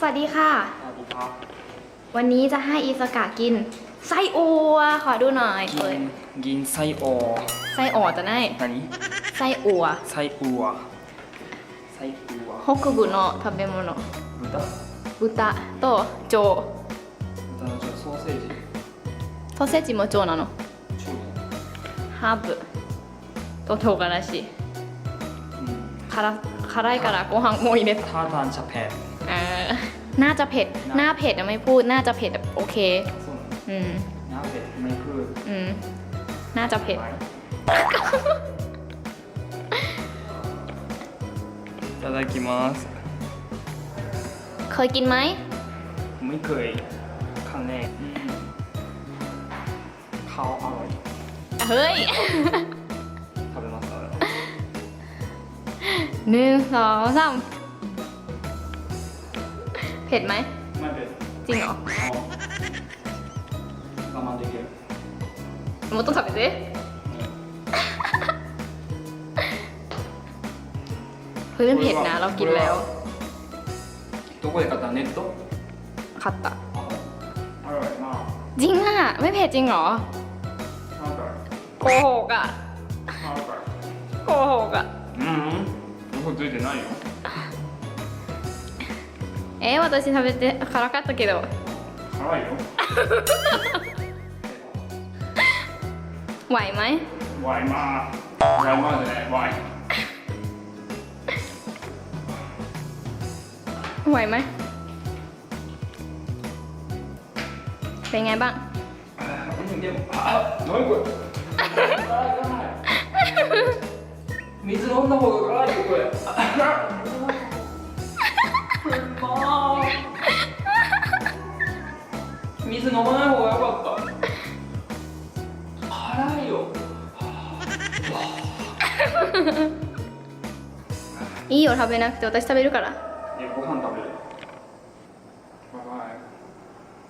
สวัสดีค่ะ สวัสดีครับวันนี้จะให้อิสกากิน ไส้อัว ขอดูหน่อยเกินยกินไส้ออไส้อ่อจะได้何ไส้อัวไส้อัวไส้อัวฮกกุบุโนะทาเบโมโนบุตะ豚บุตะโตโจ豚のじゃあソーセージโซเซจิโมโจนะโนะฮับโตโทกะนราชิブ辛辛いからご飯も入れたタータンジャペン น่าจะเผ็ด หน้าเผ็ดอะไม่พูด น่าจะเผ็ดแบบโอเค そうなの อืม 鍋ไม่พูด อืม น่าจะเผ็ด いただきます เคยกินไหม ไม่เคยครั้งแรกอืมเขาอร่อย เฮ้ย 食べますか หนึ่งสองสามเ ผ็ดไหม ไม่เป็น จริงเหรอ 我慢できるもっと食べてเฮ้ยมันเผ็ดนะ เรากินแล้ว どこで買ったネット คัตตะ あอร่อยมาก จริงอ่ะ ไม่เผ็ดจริงเหรอ อร่อย โกหกอ่ะ อร่อย โกหกอ่ะ うん僕ついてないよ えー、私食べて辛かったけど辛いよไหวไหม วายมากวายมากเลยนะวาย ไหวไหม เป็นไงบ้าง うんでもあ何これ水飲んだ方が辛いよこれ 水飲まない方がよかった。辛いよ。いいよ食べなくて。私食べるから。ご飯食べる。バイバイ。